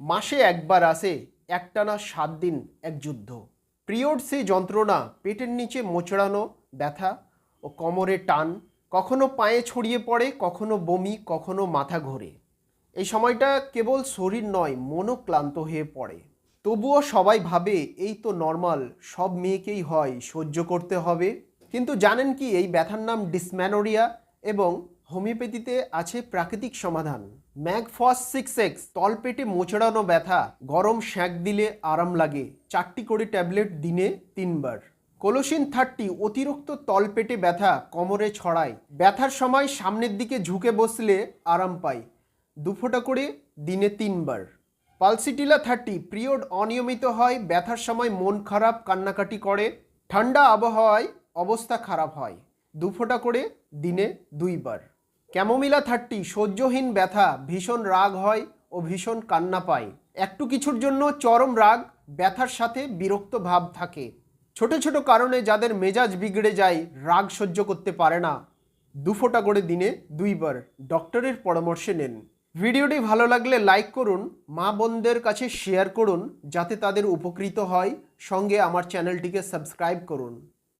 মাসে একবার আসে, একটানা সাত দিন এক যুদ্ধ। পিরিয়ডসে যন্ত্রণা, পেটের নিচে মোচড়ানো, ব্যথা ও কোমরে টান, কখনো পায়ে ছড়িয়ে পড়ে, কখনো বমি, কখনো মাথা ঘোরে। এই সময়টা কেবল শরীর নয়, মনও ক্লান্ত হয়ে পড়ে। তবুও সবাই ভাবে, এই তো নর্মাল সব মেয়েকেই হয়, সহ্য করতে হবে। কিন্তু জানেন কি, এই ব্যথার নাম ডিসম্যানোরিয়া এবং হোমিওপ্যাথিতে আছে প্রাকৃতিক সমাধান। ম্যাগফস সিক্স এক্স, তলপেটে মোচড়ানো ব্যথা, গরম শ্যাক দিলে আরাম লাগে, চারটি করে ট্যাবলেট দিনে তিনবার। কোলোসিন থার্টি, অতিরিক্ত তলপেটে ব্যথা, কোমরে ছড়ায়। ব্যথার সময় সামনের দিকে ঝুঁকে বসলে আরাম পায় দুফোঁটা করে দিনে তিনবার। পালসিটিলা থার্টি, পিরিয়ড অনিয়মিত হয়, ব্যথার সময় মন খারাপ, কান্নাকাটি করে, ঠান্ডা আবহাওয়ায় অবস্থা খারাপ হয়, দুফোঁটা করে দিনে দুইবার। ক্যামোমিলা থার্টি, সহ্যহীন ব্যথা, ভীষণ রাগ হয় ও ভীষণ কান্না পায়। একটু কিছুর জন্য চরম রাগ, ব্যথার সাথে বিরক্ত ভাব থাকে। ছোট ছোট কারণে যাদের মেজাজ বিগড়ে যায়, রাগ সহ্য করতে পারে না। দুফোঁটা করে দিনে দুইবার, ডক্টরের পরামর্শে নেন। ভিডিওটি ভালো লাগলে লাইক করুন, মা বোনদের কাছে শেয়ার করুন, যাতে তাদের উপকৃত হয়। সঙ্গে আমার চ্যানেলটিকে সাবস্ক্রাইব করুন।